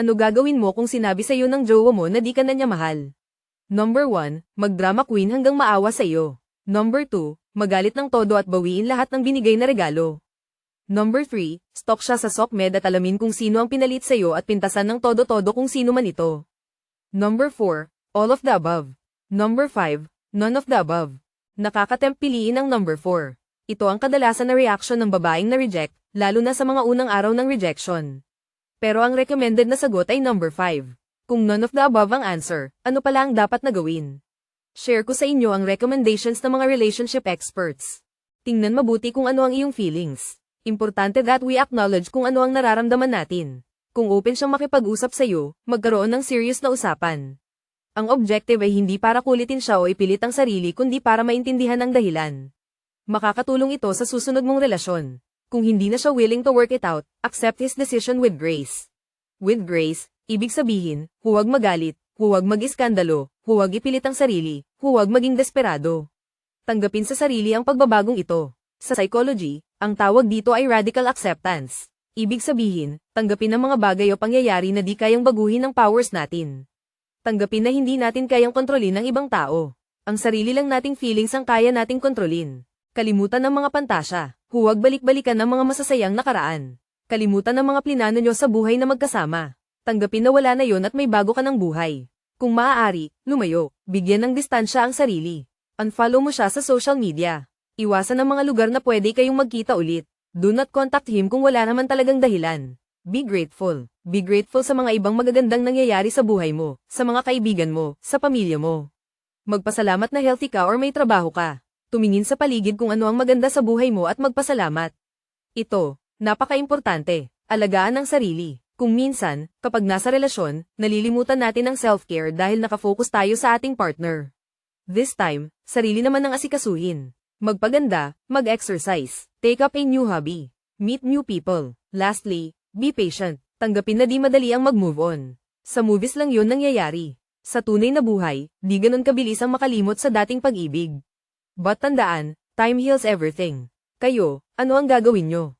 Ano gagawin mo kung sinabi sa'yo ng jowa mo na di ka na niya mahal? Number 1, magdrama queen hanggang maawa sa'yo. Number 2, magalit ng todo at bawiin lahat ng binigay na regalo. Number 3, stalk siya sa SOCMED at alamin kung sino ang pinalit sa'yo at pintasan ng todo-todo kung sino man ito. Number 4, all of the above. Number 5, none of the above. Nakakatempt piliin ang number 4. Ito ang kadalasan na reaction ng babaeng na reject, lalo na sa mga unang araw ng rejection. Pero ang recommended na sagot ay number 5. Kung none of the above ang answer, ano pala ang dapat na gawin? Share ko sa inyo ang recommendations ng mga relationship experts. Tingnan mabuti kung ano ang iyong feelings. Importante that we acknowledge kung ano ang nararamdaman natin. Kung open siyang makipag-usap sa iyo, magkaroon ng serious na usapan. Ang objective ay hindi para kulitin siya o ipilit ang sarili kundi para maintindihan ang dahilan. Makakatulong ito sa susunod mong relasyon. Kung hindi na siya willing to work it out, accept his decision with grace. With grace, ibig sabihin, huwag magalit, huwag mag-iskandalo, huwag ipilit ang sarili, huwag maging desperado. Tanggapin sa sarili ang pagbabagong ito. Sa psychology, ang tawag dito ay radical acceptance. Ibig sabihin, tanggapin ang mga bagay o pangyayari na di kayang baguhin ng powers natin. Tanggapin na hindi natin kayang kontrolin ng ibang tao. Ang sarili lang nating feelings ang kaya nating kontrolin. Kalimutan ng mga pantasya. Huwag balik-balikan ng mga masasayang nakaraan. Kalimutan ng mga plinano nyo sa buhay na magkasama. Tanggapin na wala na yon at may bago ka ng buhay. Kung maaari, lumayo. Bigyan ng distansya ang sarili. Unfollow mo siya sa social media. Iwasan ang mga lugar na pwede kayong magkita ulit. Do not contact him kung wala naman talagang dahilan. Be grateful. Be grateful sa mga ibang magagandang nangyayari sa buhay mo, sa mga kaibigan mo, sa pamilya mo. Magpasalamat na healthy ka or may trabaho ka. Tumingin sa paligid kung ano ang maganda sa buhay mo at magpasalamat. Ito, napaka-importante. Alagaan ang sarili. Kung minsan, kapag nasa relasyon, nalilimutan natin ang self-care dahil nakafocus tayo sa ating partner. This time, sarili naman ang asikasuhin. Magpaganda, mag-exercise, take up a new hobby, meet new people. Lastly, be patient. Tanggapin na di madali ang mag-move on. Sa movies lang yun nangyayari. Sa tunay na buhay, di ganun kabilis ang makalimot sa dating pag-ibig. But tandaan, time heals everything. Kayo, ano ang gagawin nyo?